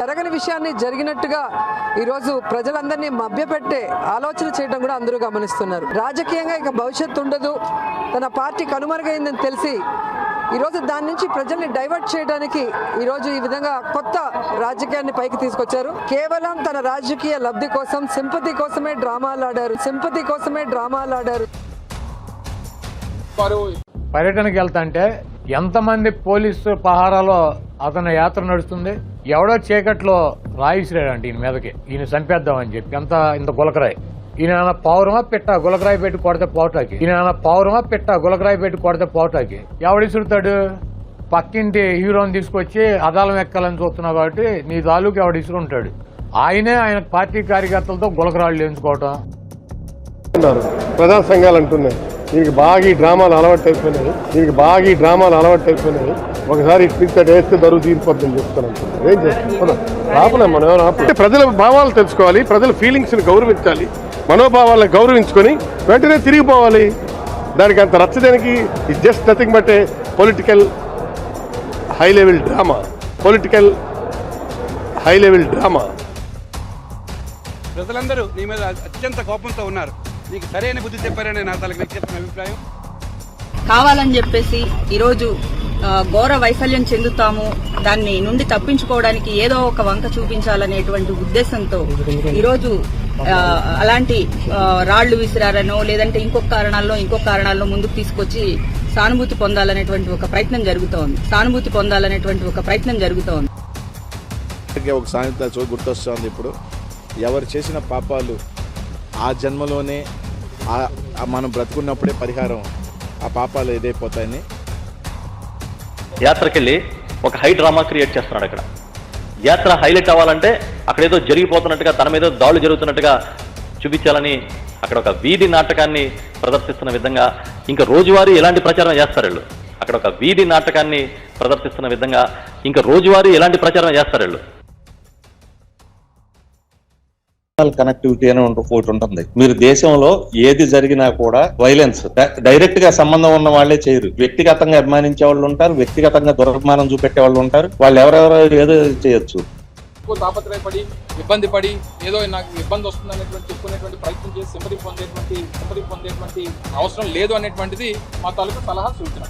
జరగని విషయాన్ని జరిగినట్టుగా ఈరోజు ప్రజలందరినీ మభ్యపెట్టే ఆలోచన చేయడం కూడా అందరూ గమనిస్తున్నారు. రాజకీయంగా ఇక భవిష్యత్తు ఉండదు. తన పార్టీ కనుమరుగైందని తెలిసి ఈరోజు దాని నుంచి ప్రజల్ని డైవర్ట్ చేయడానికి ఈరోజు ఈ విధంగా కొత్త రాజకీయాన్ని పైకి తీసుకొచ్చారు. కేవలం తన రాజకీయ లబ్ధి కోసం సింపతి కోసమే డ్రామాలు ఆడారు. సింపతి కోసమే డ్రామాలు ఆడారు. వారు పర్యటనకి వెళ్తాంటే ఎంతమంది పోలీసు పహారాలో అతని యాత్ర నడుస్తుంది? ఎవడో చీకట్లో రాయిసిరాడండి ఈయన మీదకి. ఈయన చంపేద్దామని చెప్పి. అంత ఇంత గులకరాయి. ఈయన పౌరమా పెట్ట గులకరాయి పెట్టి కొడితే పోటాకి ఈయన పౌరమా పెట్ట గులకరాయి పెట్టి కొడితే పోటాకి ఎవడిసురుతాడు పక్కింటి హీరోని తీసుకొచ్చి అదాలం ఎక్కాలని చూస్తున్నావు కాబట్టి నీ తాలూకు ఎవడు ఇసురుంటాడు? ఆయనే ఆయన పార్టీ కార్యకర్తలతో గులకరాళ్ళు ఎంచుకోవటం అంటున్నారు ప్రజా సంఘాలు అంటున్నాయి. దీనికి బాగా ఈ డ్రామాలు అలవాటు అయిపోయినాయి. దీనికి బాగా ఈ డ్రామాలు అలవాటు అయిపోయినాయి. ఒకసారి ఇటు వేస్తే దరువు తీరిపోద్దని చెప్తాను ఏం చేస్తాం ఆపలేం మనం ఏమైనా ప్రజల భావాలు తెలుసుకోవాలి ప్రజల ఫీలింగ్స్ని గౌరవించాలి మనోభావాలను గౌరవించుకొని వెంటనే తిరిగిపోవాలి దానికి అంత రచ్చదానికి it just nothing but a political high level drama political high level drama ప్రజలందరూ నీ మీద అత్యంత కోపంతో ఉన్నారు. నీకు సరైన బుద్ధి చెప్పారని నా అభిప్రాయం? కావాలని చెప్పేసి ఈరోజు ఘోర వైఫల్యం చెందుతాము. దాన్ని నుండి తప్పించుకోవడానికి ఏదో ఒక వంక చూపించాలనేటువంటి ఉద్దేశంతో ఈరోజు అలాంటి రాళ్ళు విసిరారనో లేదంటే ఇంకొక కారణాల్లో ఇంకొక కారణాల్లో ముందుకు తీసుకొచ్చి సానుభూతి పొందాలనేటువంటి ఒక ప్రయత్నం జరుగుతోంది. సానుభూతి పొందాలనేటువంటి ఒక ప్రయత్నం జరుగుతోంది. ఒక సామెత చూ గుర్తొస్తుంది ఇప్పుడు. ఎవరు చేసిన పాపాలు ఆ జన్మలోనే మనం బ్రతుకున్నప్పుడే పరిహారం ఆ పాపాలు ఏదైపోతాయని. యాత్రకెళ్ళి ఒక హై డ్రామా క్రియేట్ చేస్తున్నాడు అక్కడ. యాత్ర హైలైట్ అవ్వాలంటే అక్కడ ఏదో జరిగిపోతున్నట్టుగా తన మీద దాడులు జరుగుతున్నట్టుగా చూపించాలని అక్కడ ఒక వీధి నాటకాన్ని ప్రదర్శిస్తున్న విధంగా ఇంకా రోజువారీ ఎలాంటి ప్రచారం చేస్తారు వీళ్ళు? అక్కడ ఒక వీధి నాటకాన్ని ప్రదర్శిస్తున్న విధంగా ఇంకా రోజువారీ ఎలాంటి ప్రచారం చేస్తారు వీళ్ళు? కనెక్టివిటీ అని ఒకటి ఉంటుంది. మీరు దేశంలో ఏది జరిగినా కూడా వైలెన్స్ డైరెక్ట్గా సంబంధం ఉన్న వాళ్ళే చేయరు. వ్యక్తిగతంగా అభిమానించే వాళ్ళు ఉంటారు వ్యక్తిగతంగా దురభిమానం చూపెట్టే వాళ్ళు ఉంటారు. వాళ్ళు ఎవరెవరో ఏదో చేయొచ్చు. ఎక్కువ తాపత్రయపడి ఇబ్బంది పడి ఏదో నాకు ఇబ్బంది వస్తుంది అనేటువంటి చెప్పుకునేటువంటి ప్రయత్నం చేసి సింపతి పొందేటువంటి సింపతి పొందేటువంటి అవసరం లేదు అనేటువంటిది మా తాలూకు సలహా సూచన.